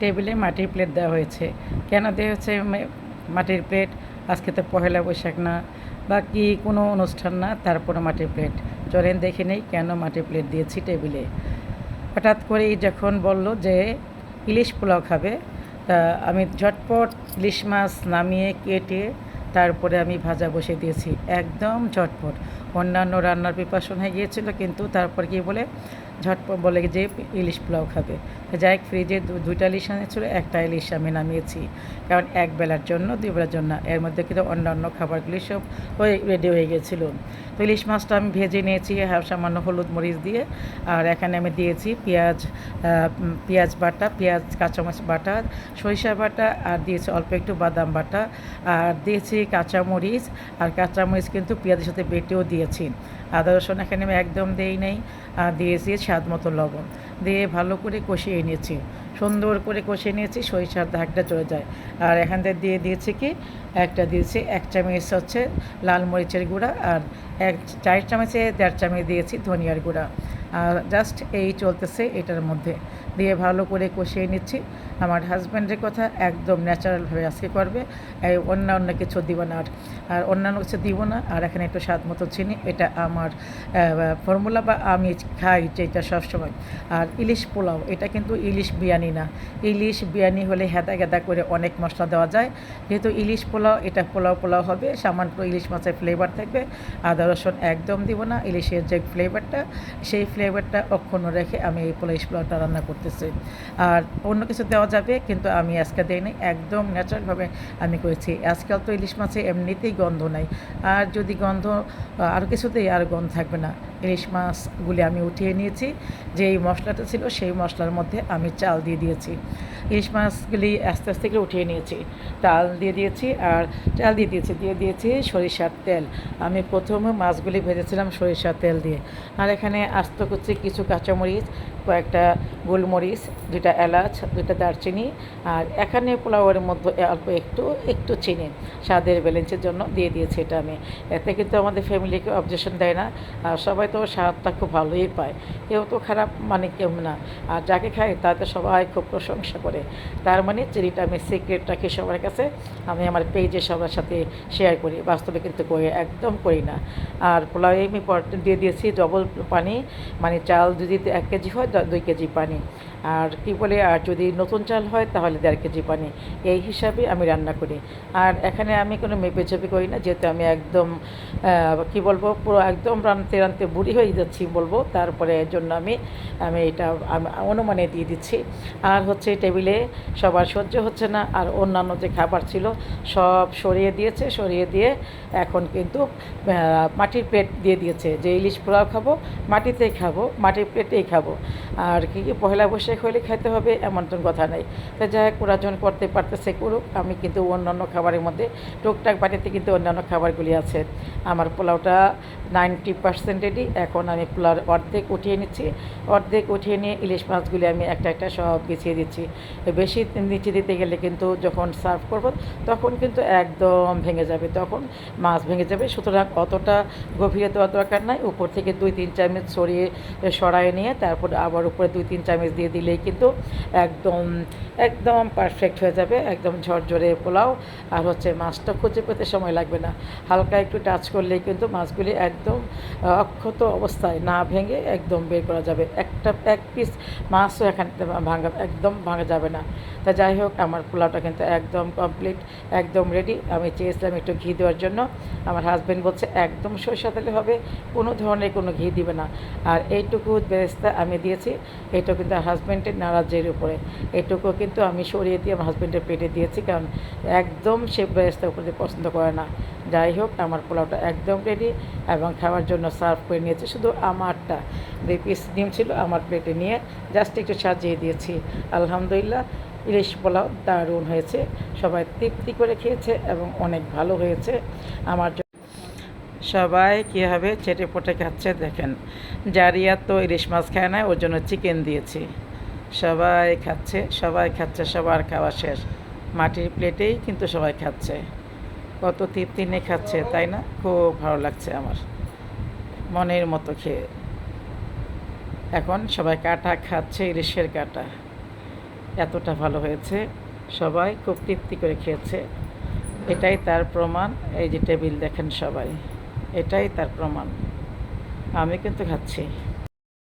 টেবিলে মাটির প্লেট দেওয়া হয়েছে। কেন দেওয়া হয়েছে? মাটির প্লেট, আজকে তো পহেলা বৈশাখ না। বা কি কোনো অনুষ্ঠান না তারপরে মাটির প্লেট। চলেন দেখে নেই কেন মাটির প্লেট দিয়েছি টেবিলে। হঠাৎ করেই যখন বলল যে ইলিশ পোলাও খাবে, তা আমি ঝটপট ইলিশ মাছ নামিয়ে কেটে তারপরে আমি ভাজা বসে দিয়েছি। একদম ঝটপট। অন্যান্য রান্নার প্রিপারেশন হয়ে গিয়েছিল, কিন্তু তারপর কি বলে ঝটপট বলে যে ইলিশ পোলাও খাবে। যাই ফ্রিজে দুইটা ইলিশ এনেছিল একটা ইলিশ আমি নামিয়েছি। কারণ এক বেলার জন্য, দুই বেলার জন্য। এর মধ্যে কিন্তু অন্যান্য খাবারগুলি সব হয়ে রেডি হয়ে গেছিল। তো ইলিশ মাছটা আমি ভেজে নিয়েছি সামান্য হলুদ মরিচ দিয়ে। আর এখানে আমি দিয়েছি পেঁয়াজ পেঁয়াজ বাটা, পেঁয়াজ, কাঁচামরিচ বাটা সরিষা বাটা, আর দিয়েছি অল্প একটু বাদাম বাটা। আর দিয়েছি কাঁচামরিচ, আর কাঁচামরিচ কিন্তু পেঁয়াজের সাথে বেটেও দিয়েছি। আদা রসুন এখানে আমি একদম দেই নেই। আর দিয়েছি স্বাদ মতো লবণ দিয়ে ভালো করে কষিয়ে নিয়েছি। সুন্দর করে কষিয়ে নিয়েছি, সরিষার দাগটা চলে যায়। আর এখান থেকে দিয়ে দিয়েছি কি? একটা দিয়েছি এক চামচ হচ্ছে লাল মরিচের গুঁড়া আর এক চার চামচে দেড় চামচ দিয়েছি ধনিয়ার গুঁড়া। আর জাস্ট এই চলতেছে এটার মধ্যে। দিয়ে ভালো করে কষিয়ে নিচ্ছি। আমার হাজব্যান্ডের কথা একদম ন্যাচারালভাবে আজকে করবে। এই অন্য কিছু দিব না আর। আর অন্যান্য কিছু দিব না। আর এখানে একটু স্বাদ মতো চিনি, এটা আমার ফর্মুলা বা আমি খাই যেটা সবসময়। আর ইলিশ পোলাও, এটা কিন্তু ইলিশ বিরিয়ানি না। ইলিশ বিরিয়ানি হলে হেদা গেদা করে অনেক মশলা দেওয়া যায়। যেহেতু ইলিশ পোলাও, এটা পোলাও পোলাও হবে। সামান্য ইলিশ মাছের ফ্লেভার থাকবে। আদা, রসুন একদম দিব না। ইলিশের যে ফ্লেভারটা সেই ফ্লেভারটা অক্ষুণ্ণ রেখে আমি এই পোলা ইলিশ পোলাওটা রান্না করতেছি। আর অন্য কিছু দেওয়া যাবে, কিন্তু আমি আজকে দিইনি একদম ন্যাচারালভাবে আমি করেছি। আজকাল তো ইলিশ মাছে এমনিতেই গন্ধ নাই। আর যদি গন্ধ, আর কিছুতেই আর গন্ধ থাকবে না। ইলিশ মাছগুলি আমি উঠিয়ে নিয়েছি। যেই মশলাটা ছিল, সেই মশলার মধ্যে আমি চাল দিয়ে দিয়েছি। ইলিশ মাছগুলি আস্তে আস্তে করে উঠিয়ে নিয়েছি। চাল দিয়ে দিয়েছি আর চাল দিয়ে দিয়েছি দিয়ে দিয়েছি সরিষার তেল। আমি প্রথমে মাছগুলি ভেজেছিলাম সরিষার তেল দিয়ে। আর এখানে আস্ত করছি কিছু কাঁচামরিচ কয়েকটা গোলমরিচ দুটা এলাচ দুটা দারচিনি, আর এখানে পোলাওয়ের মধ্যে অল্প একটু একটু চিনি। স্বাদের ব্যালেন্সের জন্য দিয়ে দিয়েছি এটা আমি। এতে কিন্তু আমাদের ফ্যামিলিকে অবজেকশন দেয় না। আর সবাই তো স্বাদটা খুব ভালোই পায়। কেউ তো খারাপ মানে কেউ না। আর যাকে খায় তাতে সবাই খুব প্রশংসা করে। তার মানে চিনিটা আমি সিক্রেট রাখি সবার কাছে। আমি আমার পেজে সবার সাথে শেয়ার করি। বাস্তবে কিন্তু করি একদম করি না। আর পোলাও আমি দিয়ে দিয়েছি ডবল পানি। মানে চাল যদি এক কেজি হয় দুই কেজি পানি। আর কি বলে, আর যদি নতুন চাল হয় তাহলে দেড় কেজি পানি। এই হিসাবে আমি রান্না করি। আর এখানে আমি কোনো মেপে চেপে করি না, যেহেতু আমি একদম কি বলব, পুরো একদম রানতে রানতে বুড়ি হয়ে যাচ্ছি বলব। তারপরে এর জন্য আমি আমি এটা অনুমানে দিয়ে দিচ্ছি। আর হচ্ছে টেবিলে সবার সহ্য হচ্ছে না, আর অন্যান্য যে খাবার ছিল সব সরিয়ে দিয়েছে, সরিয়ে দিয়ে এখন কিন্তু মাটির প্লেট দিয়ে দিয়েছে। যে ইলিশ পোলাও খাব, মাটিতেই খাব, মাটির প্লেটেই খাব। আর কি পয়লা বৈশাখ হলে খেতে হবে এমন তো কথা নেই। তো যাই হোক ওরা যখন করতে পারতেছে করুক, আমি কিন্তু অন্যান্য খাবারের মধ্যে, টুকটাক বাড়িতে কিন্তু অন্যান্য খাবারগুলি আছে। আমার পোলাওটা নাইনটি পার্সেন্ট রেডি এখন আমি পোলাওর অর্ধেক উঠিয়ে নিচ্ছি। অর্ধেক উঠিয়ে নিয়ে ইলিশ মাছগুলি আমি একটা একটা সব বিছিয়ে দিচ্ছি। বেশি নিচে দিতে গেলে কিন্তু যখন সার্ভ করব, তখন কিন্তু একদম ভেঙে যাবে, তখন মাছ ভেঙে যাবে। সুতরাং অতটা গভীরে দেওয়ার দরকার নাই। উপর থেকে দুই তিন চামচ সরিয়ে সরাই নিয়ে, তারপর আবার উপরে দুই তিন চামচ দিয়ে দিলেই কিন্তু একদম একদম পারফেক্ট হয়ে যাবে, একদম ঝরঝরে পোলাও। আর হচ্ছে মাছটা খুঁজে পেতে সময় লাগবে না। হালকা একটু টাচ করলেই কিন্তু মাছগুলি একদম অক্ষত অবস্থায় না ভেঙে একদম বের করা যাবে। একটা, এক পিস মাছও এখানে ভাঙা, একদম ভাঙা যাবে না। তা যাই হোক, আমার পোলাওটা কিন্তু একদম কমপ্লিট একদম রেডি আমি চেয়েছিলাম একটু ঘি দেওয়ার জন্য। আমার হাজব্যান্ড বলছে, একদম সরষা তেলে হবে, কোনো ধরনের কোনো ঘি দিবে না। আর এইটুকু বেরেস্তা আমি দিয়েছি। এটা কিন্তু হাজব্যান্ডের নারাজের উপরে। এটুকু কিন্তু আমি সরিয়ে দিয়ে হাজব্যান্ডের পেটে দিয়েছি, কারণ একদম সে বেরেস্তা উপরে পছন্দ করে না। যাই হোক, আমার পোলাওটা একদম রেডি এবং খাওয়ার জন্য সার্ভ করে নিয়েছি, শুধু আমারটা। দুই পিস ডিম ছিল আমার প্লেটে নিয়ে জাস্ট একটু সাজিয়ে দিয়েছি। আলহামদুলিল্লাহ, ইলিশ পোলাও দারুণ হয়েছে। সবাই তৃপ্তি করে খেয়েছে এবং অনেক ভালো হয়েছে। আমার সবাই কীভাবে চেটে পটে খাচ্ছে দেখেন। জারিয়া তো ইলিশ মাছ খায় না, ওর জন্য চিকেন দিয়েছি। সবাই খাচ্ছে সবাই খাচ্ছে, সবার খাওয়া শেষ। মাটির প্লেটেই কিন্তু সবাই খাচ্ছে। কত তৃপ্তি নিয়ে খাচ্ছে, তাই না? খুব ভালো লাগছে আমার। মনের মতো খেয়ে। এখন সবাই কাটা খাচ্ছে ইলিশের কাটা। এতটা ভালো হয়েছে। সবাই খুব তৃপ্তি করে খেয়েছে। এটাই তার প্রমাণ। এই যে টেবিল দেখেন সবাই। এটাই তার প্রমাণ। আমি কিন্তু খাচ্ছি।